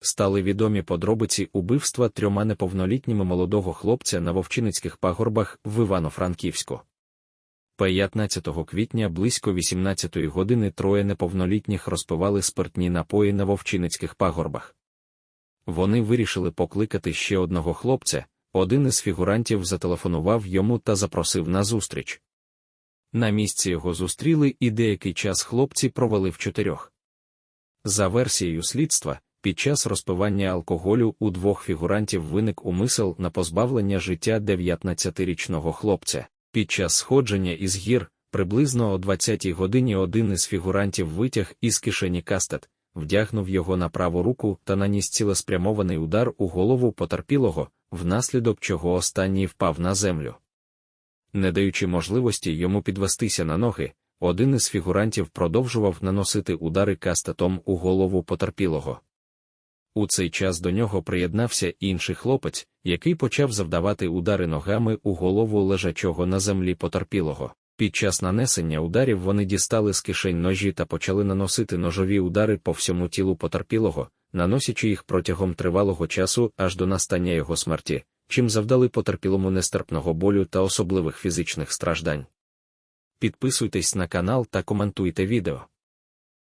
стали відомі подробиці убивства трьома неповнолітніми молодого хлопця на Вовчиницьких пагорбах в Івано-Франківську. 15 квітня близько 18 години троє неповнолітніх розпивали спиртні напої на Вовчиницьких пагорбах. Вони вирішили покликати ще одного хлопця, один із фігурантів зателефонував йому та запросив на зустріч. На місці його зустріли і деякий час хлопці провели в чотирьох. За версією слідства, під час розпивання алкоголю у двох фігурантів виник умисел на позбавлення життя 19-річного хлопця. Під час сходження із гір, приблизно о 20-й годині один із фігурантів витяг із кишені кастет, вдягнув його на праву руку та наніс цілеспрямований удар у голову потерпілого, внаслідок чого останній впав на землю. Не даючи можливості йому підвестися на ноги, один із фігурантів продовжував наносити удари кастетом у голову потерпілого. У цей час до нього приєднався інший хлопець, який почав завдавати удари ногами у голову лежачого на землі потерпілого. Під час нанесення ударів вони дістали з кишень ножі та почали наносити ножові удари по всьому тілу потерпілого, наносячи їх протягом тривалого часу аж до настання його смерті, чим завдали потерпілому нестерпного болю та особливих фізичних страждань. Підписуйтесь на канал та коментуйте відео.